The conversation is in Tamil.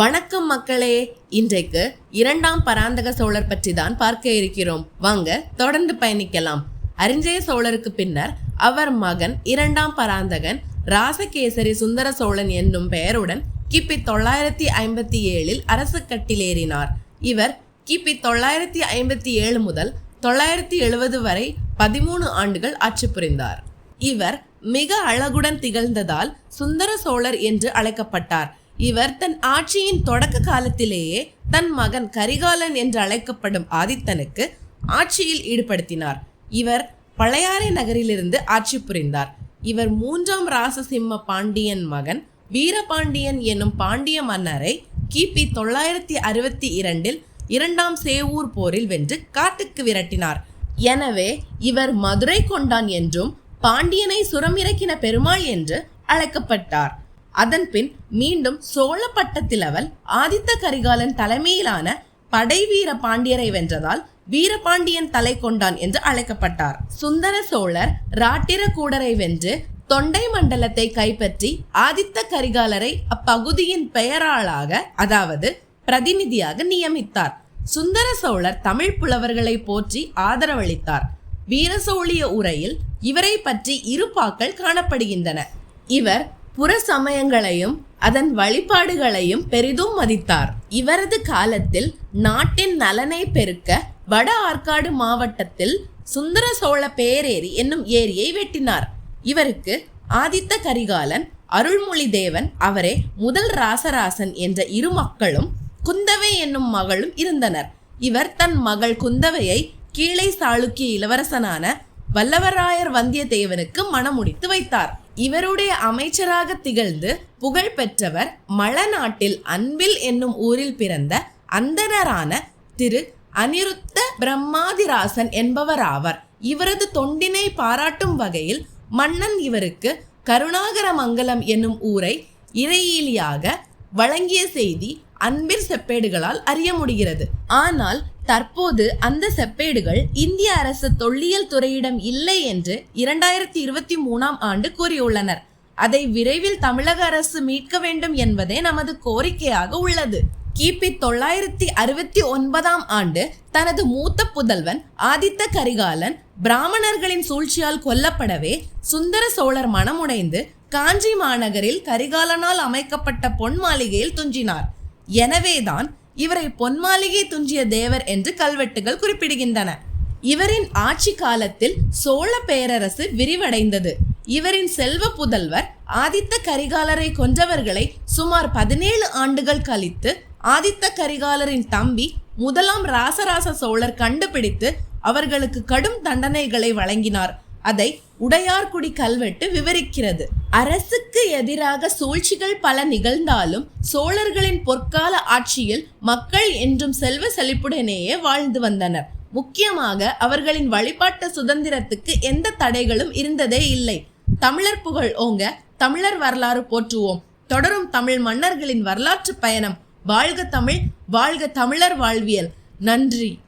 வணக்கம் மக்களே. இன்றைக்கு இரண்டாம் பராந்தக சோழர் பற்றி தான் பார்க்க இருக்கிறோம். வாங்க தொடர்ந்து பயணிக்கலாம். அரிஞ்சய சோழருக்கு பின்னர் அவர் மகன் இரண்டாம் பராந்தகன் ராசகேசரி சுந்தர சோழன் என்னும் பெயருடன் கிபி தொள்ளாயிரத்தி ஐம்பத்தி ஏழில் அரசு கட்டிலேறினார். இவர் கிபி தொள்ளாயிரத்தி ஐம்பத்தி ஏழு முதல் தொள்ளாயிரத்தி எழுபது வரை பதிமூணு ஆண்டுகள் ஆட்சி புரிந்தார். இவர் மிக அழகுடன் திகழ்ந்ததால் சுந்தர சோழர் என்று அழைக்கப்பட்டார். இவர் தன் ஆட்சியின் தொடக்க காலத்திலேயே தன் மகன் கரிகாலன் என்று அழைக்கப்படும் ஆதித்தனுக்கு ஆட்சியில் ஈடுபடுத்தினார். இவர் பழையாறை நகரிலிருந்து ஆட்சி புரிந்தார். இவர் மூன்றாம் ராசசிம்ம பாண்டியன் மகன் வீரபாண்டியன் என்னும் பாண்டிய மன்னரை கிபி தொள்ளாயிரத்தி அறுபத்தி இரண்டில் இரண்டாம் சேவூர் போரில் வென்று காட்டுக்கு விரட்டினார். எனவே இவர் மதுரை கொண்டான் என்றும் பாண்டியனை சுரமிறக்கின பெருமாள் என்று அழைக்கப்பட்டார். அதன்பின் மீண்டும் சோழ பட்டத்திலவல் ஆதித்த கரிகாலன் தலைமையிலான படை வீர பாண்டியரை வென்றதால் வீரபாண்டியன் தலை கொண்டான் என்று அழைக்கப்பட்டார். சுந்தர சோழர் ராட்டிர கூடரை வென்று தொண்டை மண்டலத்தை கைப்பற்றி ஆதித்த கரிகாலரை அப்பகுதியின் பெயராளாக அதாவது பிரதிநிதியாக நியமித்தார். சுந்தர சோழர் தமிழ் புலவர்களை போற்றி ஆதரவளித்தார். வீரசோழிய உரையில் இவரை பற்றி இரு பாக்கள் காணப்படுகின்றன. இவர் புற சமயங்களையும் அதன் வழிபாடுகளையும் பெரிதும் மதித்தார். இவரது காலத்தில் நாட்டின் நலனை பெருக்க வட ஆற்காடு மாவட்டத்தில் சுந்தர சோழ பேரேரி என்னும் ஏரியை வெட்டினார். இவருக்கு ஆதித்த கரிகாலன் அருள்மொழி தேவன் அவரே முதல் ராசராசன் என்ற இரு மக்களும் குந்தவை என்னும் மகளும் இருந்தனர். இவர் தன் மகள் குந்தவையை கீழே சாளுக்கிய இளவரசனான வல்லவராயர் வந்தியத்தேவனுக்கு மணமுடித்து வைத்தார். இவருடைய அமைச்சராக திகழ்ந்து புகழ் பெற்றவர் மலநாட்டில் அன்பில் என்னும் ஊரில் பிறந்த அந்தனரான திரு அனிருத்த பிரம்மாதிராசன் என்பவராவர். இவரது தொண்டினை பாராட்டும் வகையில் மன்னன் இவருக்கு கருணாகரமங்கலம் என்னும் ஊரை இறையிலியாக வழங்கிய செய்தி அன்பிற் செப்பேடுகளால் அறிய முடிகிறது. ஆனால் தற்போது அந்த செப்பேடுகள் இந்திய அரசு தொல்லியல் துறையிடம் இல்லை என்று இரண்டாயிரத்தி இருபத்தி மூணாம் ஆண்டு கூறியுள்ளனர். அதை விரைவில் தமிழக அரசு மீட்க வேண்டும் என்பதே நமது கோரிக்கையாக உள்ளது. கிபி தொள்ளாயிரத்தி அறுபத்தி ஒன்பதாம் ஆண்டு தனது மூத்த புதல்வன் ஆதித்த கரிகாலன் பிராமணர்களின் சூழ்ச்சியால் கொல்லப்படவே சுந்தர சோழர் மனமுடைந்து காஞ்சி மாநகரில் கரிகாலனால் அமைக்கப்பட்ட பொன் மாளிகையில் துஞ்சினார். எனவேதான் இவரை பொன்மாளிகை துஞ்சிய தேவர் என்று கல்வெட்டுகள் குறிப்பிடுகின்றன. இவரின் ஆட்சி காலத்தில் சோழ பேரரசு விரிவடைந்தது. இவரின் செல்வ புதல்வர் ஆதித்த கரிகாலரை கொன்றவர்களை சுமார் பதினேழு ஆண்டுகள் கழித்து ஆதித்த கரிகாலரின் தம்பி முதலாம் ராசராச சோழர் கண்டுபிடித்து அவர்களுக்கு கடும் தண்டனைகளை வழங்கினார். அதை உடையார்குடி கல்வெட்டு விவரிக்கிறது. அரசுக்கு எதிராக சூழ்ச்சிகள் பல நிகழ்ந்தாலும் சோழர்களின் பொற்கால ஆட்சியில் மக்கள் என்றும் செல்வ செழிப்புடனேயே வாழ்ந்து வந்தனர். முக்கியமாக அவர்களின் வழிபாட்டு சுதந்திரத்துக்கு எந்த தடைகளும் இருந்ததே இல்லை. தமிழர் புகழ் ஓங்க தமிழர் வரலாறு போற்றுவோம். தொடரும் தமிழ் மன்னர்களின் வரலாற்று பயணம். வாழ்க தமிழ் வாழ்க தமிழர் வாழ்வியல். நன்றி.